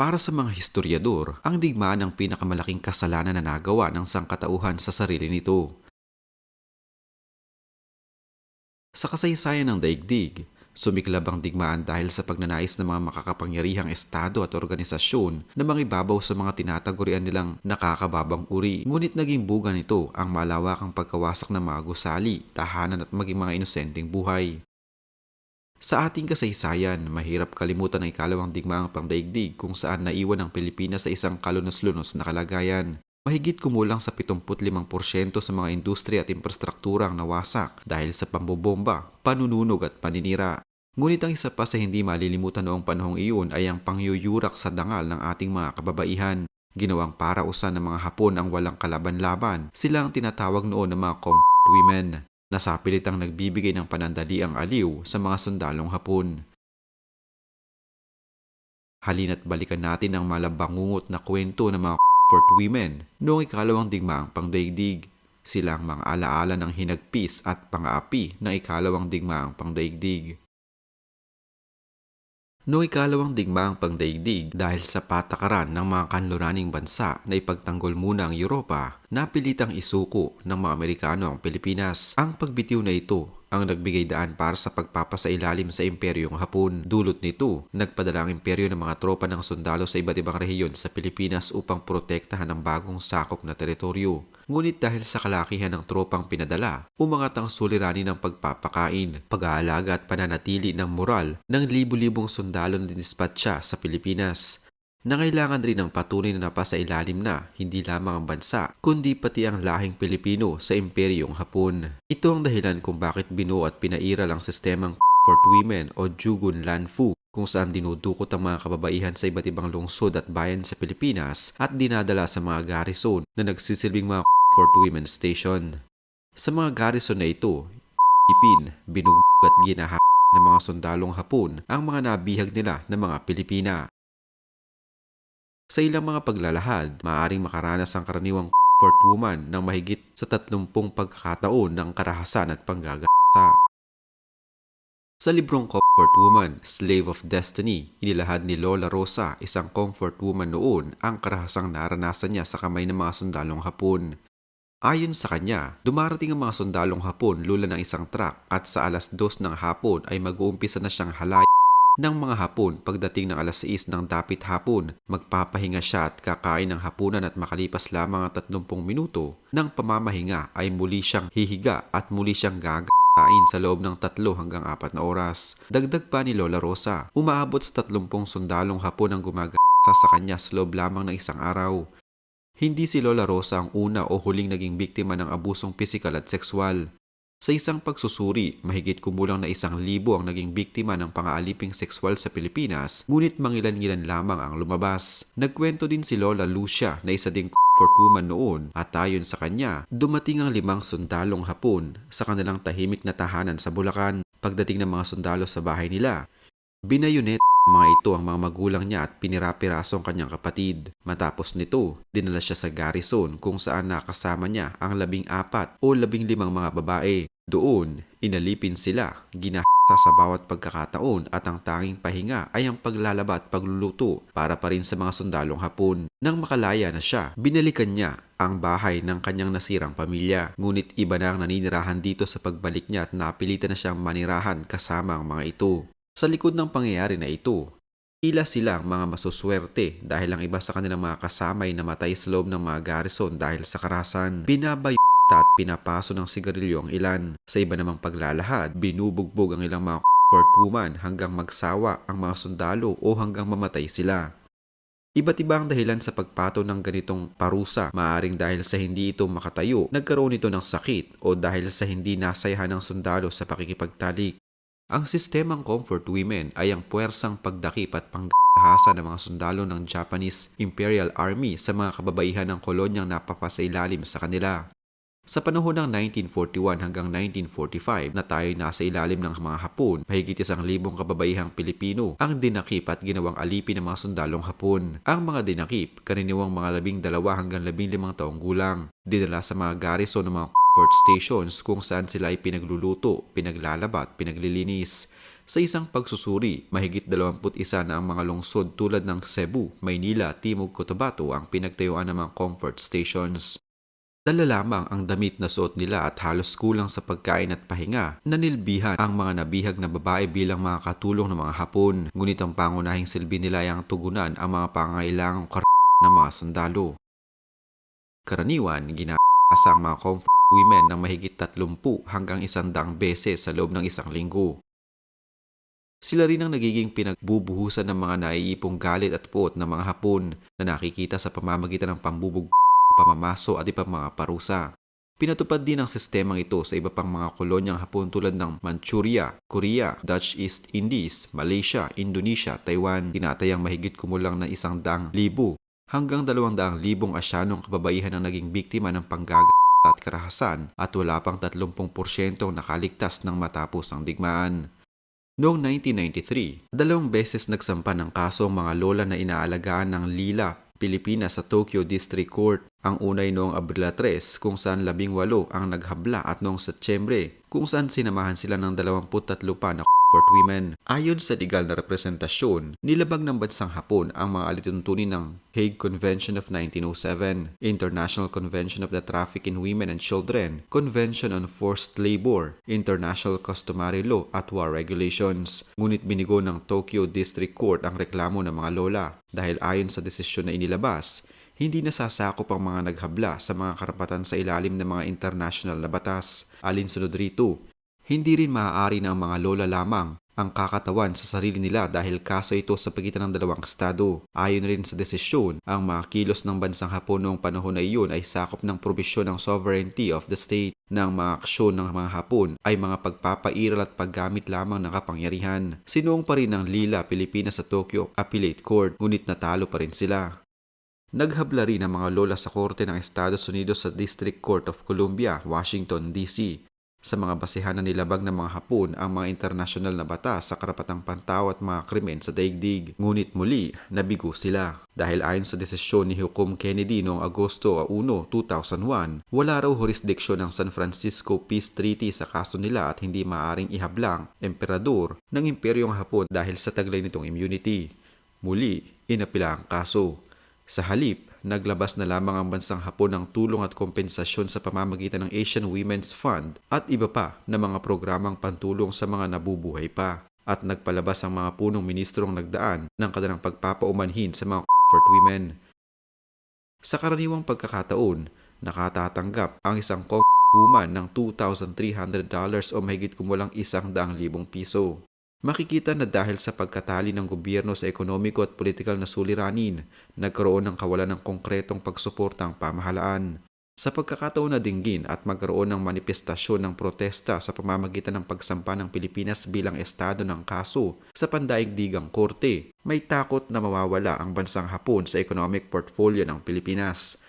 Para sa mga historiador, ang digmaan ang pinakamalaking kasalanan na nagawa ng sangkatauhan sa sarili nito. Sa kasaysayan ng daigdig, sumiklab ang digmaan dahil sa pagnanais ng mga makakapangyarihang estado at organisasyon na mangibabaw sa mga tinatagurian nilang nakakababang uri. Ngunit naging buga nito ang malawakang pagkawasak ng mga gusali, tahanan at maging mga inosenteng buhay. Sa ating kasaysayan, mahirap kalimutan ang ikalawang digmaang pangdaigdig kung saan naiwan ang Pilipinas sa isang kalunos-lunos na kalagayan. Mahigit kumulang sa 75% sa mga industriya at infrastruktura ang nawasak dahil sa pambobomba, panununog at paninira. Ngunit ang isa pa sa hindi malilimutan noong panahong iyon ay ang pangyuyurak sa dangal ng ating mga kababaihan. Ginawang parausan ng mga Hapon ang walang kalaban-laban. Sila ang tinatawag noon ng mga comfort women nasapilit ang nagbibigay ng panandaliang aliw sa mga sundalong hapon. Halina't balikan natin ang malabangungot na kwento ng mga Fort women noong ikalawang digmaang pangdaigdig. Sila ang mga alaala ng hinagpis at pang-aapi ng ikalawang digmaang pangdaigdig. Noong ikalawang digmaang pangdaigdig dahil sa patakaran ng mga kanluraning bansa na ipagtanggol muna ang Europa, napilitang isuko ng mga Amerikano ang Pilipinas. Ang pagbitiw na ito ang nagbigay daan para sa pagpapasailalim sa imperyong Hapon. Dulot nito, nagpadala ang imperyo ng mga tropa ng sundalo sa iba't ibang rehiyon sa Pilipinas upang protektahan ang bagong sakop na teritoryo. Ngunit dahil sa kalakihan ng tropang pinadala, umangat ang suliranin ng pagpapakain, pag-aalaga at pananatili ng moral ng libu-libong sundalo na dinispatcha sa Pilipinas. Nangailangan rin ng patunay na napasa ilalim na hindi lamang ang bansa, kundi pati ang lahing Pilipino sa imperyong Hapon. Ito ang dahilan kung bakit binuo at pinairal ang sistemang Fort Women o Jugun Lanfu kung saan dinudukot ang mga kababaihan sa iba't ibang lungsod at bayan sa Pilipinas at dinadala sa mga garrison na nagsisilbing mga Fort Women Station. Sa mga garrison na ito, ipin, binugbog at ginaha ng mga sundalong Hapon ang mga nabihag nila ng mga Pilipina. Sa ilang mga paglalahad, maaaring makaranas ang karaniwang Fort woman ng mahigit sa 30 pagkakataon ng karahasan at panggagasa. Sa librong Comfort Woman, Slave of Destiny, inilahad ni Lola Rosa, isang comfort woman noon, ang karahasang naranasan niya sa kamay ng mga sundalong hapon. Ayon sa kanya, dumarating ang mga sundalong hapon lula ng isang truck at sa alas dos ng hapon ay mag-uumpisa na siyang halay ng mga hapon pagdating ng alas 6 ng dapit hapon. Magpapahinga siya at kakain ng hapunan at makalipas lamang ang 30 minuto ng pamamahinga ay muli siyang hihiga at muli siyang gagain sa loob ng 3 hanggang 4 na oras. Dagdag pa ni Lola Rosa, umaabot sa 30 sundalong hapon ang gumagasa sa kanya sa loob lamang ng isang araw. Hindi si Lola Rosa ang una o huling naging biktima ng abusong pisikal at sexual. Sa isang pagsusuri, mahigit kumulang na isang libo ang naging biktima ng pangaaliping sexual sa Pilipinas, ngunit mangilan-ngilan lamang ang lumabas. Nagkwento din si Lola Lucia na isa ding comfort woman noon at ayon sa kanya, dumating ang limang sundalong hapon sa kanilang tahimik na tahanan sa Bulacan. Pagdating ng mga sundalo sa bahay nila, binayunet mga ito ang mga magulang niya at pinirapiraso ang kanyang kapatid. Matapos nito, dinala siya sa garrison kung saan nakasama niya ang labing apat o labing limang mga babae. Doon, inalipin sila, ginahasa sa bawat pagkakataon at ang tanging pahinga ay ang paglalaba at pagluluto para pa rin sa mga sundalong hapon. Nang makalaya na siya, binalikan niya ang bahay ng kanyang nasirang pamilya. Ngunit iba na ang naninirahan dito sa pagbalik niya at napilitan na siyang manirahan kasama ang mga ito. Sa likod ng pangyayari na ito, tila sila ang mga masuswerte dahil ang iba sa kanilang mga kasama ay namatay sa loob ng mga garrison dahil sa karasan. Binabayo at pinapaso ng sigarilyo ang ilan. Sa iba namang paglalahad, binubugbog ang ilang mga court woman hanggang magsawa ang mga sundalo o hanggang mamatay sila. Iba't iba ang dahilan sa pagpato ng ganitong parusa. Maaring dahil sa hindi ito makatayo, nagkaroon ito ng sakit o dahil sa hindi nasayahan ng sundalo sa pakikipagtalik. Ang sistemang comfort women ay ang puwersang pagdakip at panggahasa ng mga sundalo ng Japanese Imperial Army sa mga kababaihan ng kolonyang napapasailalim sa kanila. Sa panahon ng 1941 hanggang 1945 na tayo nasa ilalim ng mga Hapon, mahigit isang libong kababaihang Pilipino ang dinakip at ginawang alipin ng mga sundalong Hapon. Ang mga dinakip, karaniwang mga labing dalawa hanggang labing limang taong gulang, dinala sa mga garrison ng mga port stations kung saan sila ay pinagluluto, pinaglalaba at pinaglilinis. Sa isang pagsusuri, mahigit 21 na ang mga lungsod tulad ng Cebu, Maynila, Timog, Cotabato ang pinagtayuan ng mga comfort stations. Dala lamang ang damit na suot nila at halos kulang sa pagkain at pahinga na nilbihan ang mga nabihag na babae bilang mga katulong ng mga Hapon. Ngunit ang pangunahing silbi nila ay ang tugunan ang mga pangailangang kar ng mga sundalo. Karaniwan, ginasa ang mga comfort women ng mahigit 30 hanggang 100 beses sa loob ng isang linggo. Sila rin ang nagiging pinagbubuhusan ng mga naiipong galit at puot ng mga Hapon na nakikita sa pamamagitan ng pambubog pamamaso at iba mga parusa. Pinatupad din ang sistemang ito sa iba pang mga kolonyang Hapon tulad ng Manchuria, Korea, Dutch East Indies, Malaysia, Indonesia, Taiwan. Tinatayang mahigit kumulang na isang daang libo hanggang dalawang daang libong asyanong kababaihan ang naging biktima ng panggaga at karahasan at wala pang 30% nakaligtas ng matapos ang digmaan. Noong 1993, dalawang beses nagsampa ng kaso ang mga lola na inaalagaan ng Lila Pilipinas sa Tokyo District Court. Ang unay noong Abril 3 kung saan 18 ang naghabla at noong Setyembre kung saan sinamahan sila ng 23 pa na for women. Ayon sa legal na representasyon, nilabag ng bansang Hapon ang mga alituntunin ng Hague Convention of 1907, International Convention of the Traffic in Women and Children, Convention on Forced Labor, International Customary Law at War Regulations. Ngunit binigo ng Tokyo District Court ang reklamo ng mga lola dahil ayon sa desisyon na inilabas, hindi nasasakop ang mga naghabla sa mga karapatan sa ilalim ng mga international na batas. Alinsunod rito, hindi rin maaari ng mga lola lamang ang kakatawan sa sarili nila dahil kaso ito sa pagitan ng dalawang estado. Ayon rin sa desisyon, ang mga kilos ng bansang Hapon noong panahon na iyon ay sakop ng probisyon ng sovereignty of the state ng mga aksyon ng mga Hapon ay mga pagpapairal at paggamit lamang ng kapangyarihan. Sinuong pa rin ng Lila, Pilipinas sa Tokyo Appellate Court, ngunit natalo pa rin sila. Naghabla rin ang mga lola sa korte ng Estados Unidos sa District Court of Columbia, Washington, D.C sa mga basehan na nilabag ng mga Hapon ang mga internasyonal na batas sa karapatang pantaw at mga krimen sa daigdig. Ngunit muli, nabigo sila. Dahil ayon sa desisyon ni Hukom Kennedy noong Agosto 1, 2001, wala raw jurisdiksyon ng San Francisco Peace Treaty sa kaso nila at hindi maaring ihablang emperador ng imperyong Hapon dahil sa taglay nitong immunity. Muli, inapila ang kaso. Sa halip, naglabas na lamang ang bansang Hapon ng tulong at kompensasyon sa pamamagitan ng Asian Women's Fund at iba pa na mga programang pantulong sa mga nabubuhay pa. At nagpalabas ang mga punong ministrong nagdaan ng kanilang pagpapaumanhin sa mga comfort women. Sa karaniwang pagkakataon, nakatatanggap ang isang comfort woman ng $2,300 o mahigit kumulang isang daang libong piso. Makikita na dahil sa pagkatali ng gobyerno sa ekonomiko at politikal na suliranin, nagkaroon ng kawalan ng konkretong pagsuporta ang pamahalaan. Sa pagkakataon na dinggin at magkaroon ng manifestasyon ng protesta sa pamamagitan ng pagsampa ng Pilipinas bilang estado ng kaso sa pandaigdigang korte, may takot na mawawala ang bansang Hapon sa economic portfolio ng Pilipinas